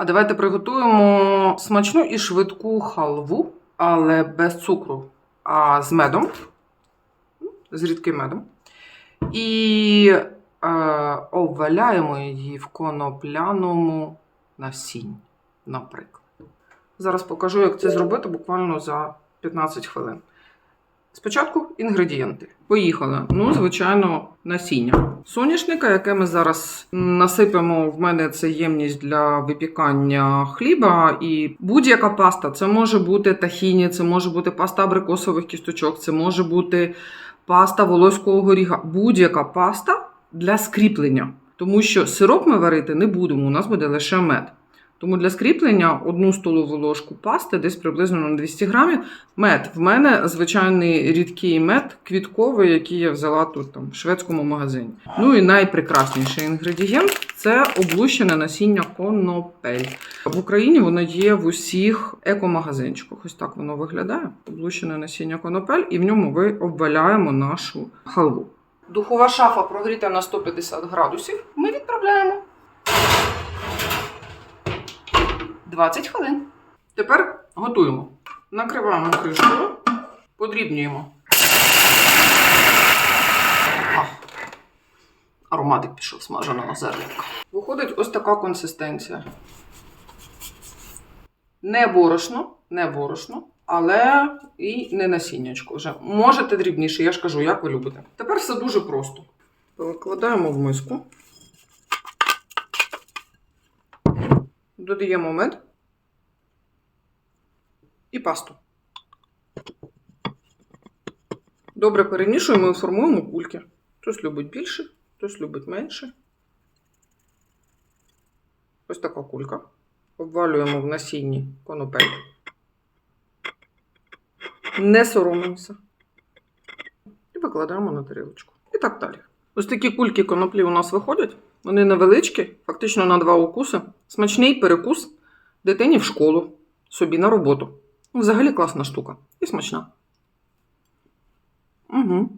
А давайте приготуємо смачну і швидку халву, але без цукру, а з медом, з рідким медом. І е, обваляємо її в конопляному насінні, наприклад. Зараз покажу, як це зробити буквально за 15 хвилин. Спочатку інгредієнти. Поїхали. Ну, звичайно, насіння. Соняшника, яке ми зараз насипемо, в мене це ємність для випікання хліба. І будь-яка паста. Це може бути тахіні, це може бути паста абрикосових кісточок, це може бути паста волоського горіха. Будь-яка паста для скріплення. Тому що сироп ми варити не будемо, у нас буде лише мед. Тому для скріплення одну столову ложку пасти, десь приблизно на 200 грамів. Мед. В мене звичайний рідкий мед, квітковий, який я взяла тут там, в шведському магазині. Ну і найпрекрасніший інгредієнт це облущене насіння конопель. В Україні воно є в усіх екомагазинчиках. Ось так воно виглядає. Облущене насіння конопель, і в ньому ми обваляємо нашу халву. Духова шафа прогріта на 150 градусів. Ми відправляємо 20 хвилин. Тепер готуємо. Накриваємо кришкою, подрібнюємо. Ароматик пішов смаженого зерника. Виходить ось така консистенція. Не борошно, не борошно, але і не насіннячко вже. Можете дрібніше, я ж кажу, як ви любите. Тепер все дуже просто. Викладаємо в миску. Додаємо мед і пасту. Добре перемішуємо і формуємо кульки. Хтось любить більше, хтось любить менше. Ось така кулька. Обвалюємо в насінні конопель. Не соромимося. І викладаємо на тарілочку. І так далі. Ось такі кульки коноплі у нас виходять. Вони невеличкі, фактично на два укуси. Смачний перекус дитині в школу, собі на роботу. Взагалі класна штука. І смачна. Угу.